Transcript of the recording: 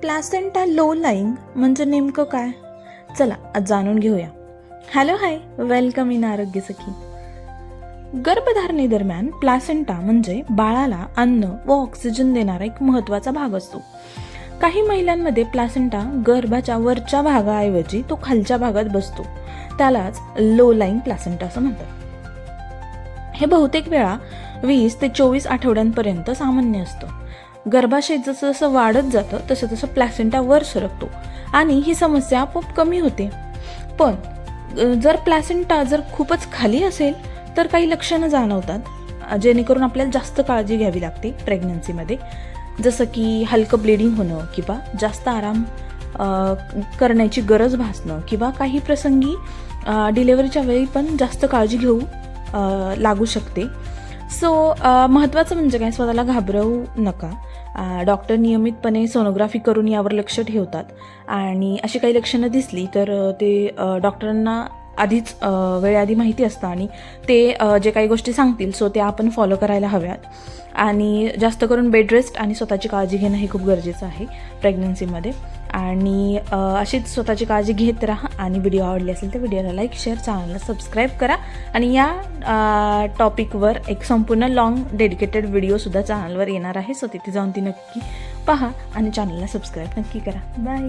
Placenta low lying म्हणजे नेमकं काय? चला आज जाणून घेऊया. Hello hi. वेलकम इन आरोग्य सखी. गर्भधारणेदरम्यान प्लासेंटा म्हणजे बाळाला अन्न व ऑक्सिजन देणारा एक महत्त्वाचा भाग असतो. काही महिलांमध्ये प्लासेंटा गर्भाच्या वरच्या भागाऐवजी तो खालच्या भागात बसतो. त्यालाच लो लाईंग प्लासेंटा असं म्हणतात. हे बहुतेक वेळा वीस ते चोवीस आठवड्यांपर्यंत सामान्य असतं. गर्भाशय जसं जसं वाढत जातं तसं तसं प्लॅसेंटा वर सरकतो. आणि ही समस्या आपोआप कमी होते. पण जर प्लॅसेंटा जर खूपच खाली असेल तर काही लक्षणं जाणवतात. जेणेकरून आपल्याला जास्त काळजी घ्यावी लागते प्रेग्नन्सीमध्ये जसं की हलकं ब्लिडिंग होणं किंवा जास्त आराम करण्याची गरज भासणं किंवा काही प्रसंगी डिलेवरीच्या वेळी पण जास्त काळजी घेऊ लागू शकते. सो महत्त्वाचं म्हणजे काय? स्वतःला घाबरवू नका. डॉक्टर नियमितपणे सोनोग्राफी करून यावर लक्ष ठेवतात. आणि अशी काही लक्षणं दिसली तर ते डॉक्टरांना आधीच वेळेआधी माहिती असतं आणि ते जे काही गोष्टी सांगतील सो त्या आपण फॉलो करायला हव्यात. आणि जास्त करून बेड रेस्ट आणि स्वतःची काळजी घेणं हे खूप गरजेचं आहे प्रेग्नन्सीमध्ये आणि अशीच स्वतःची काळजी घेत राहा आणि व्हिडिओ आवडली असेल तर व्हिडिओला लाईक शेअर चॅनलला सबस्क्राईब करा. आणि या टॉपिकवर एक संपूर्ण लॉंग डेडिकेटेड व्हिडिओसुद्धा चॅनलवर येणार आहे. सो तिथे जाऊन ती नक्की पहा आणि चॅनलला सबस्क्राईब नक्की करा. बाय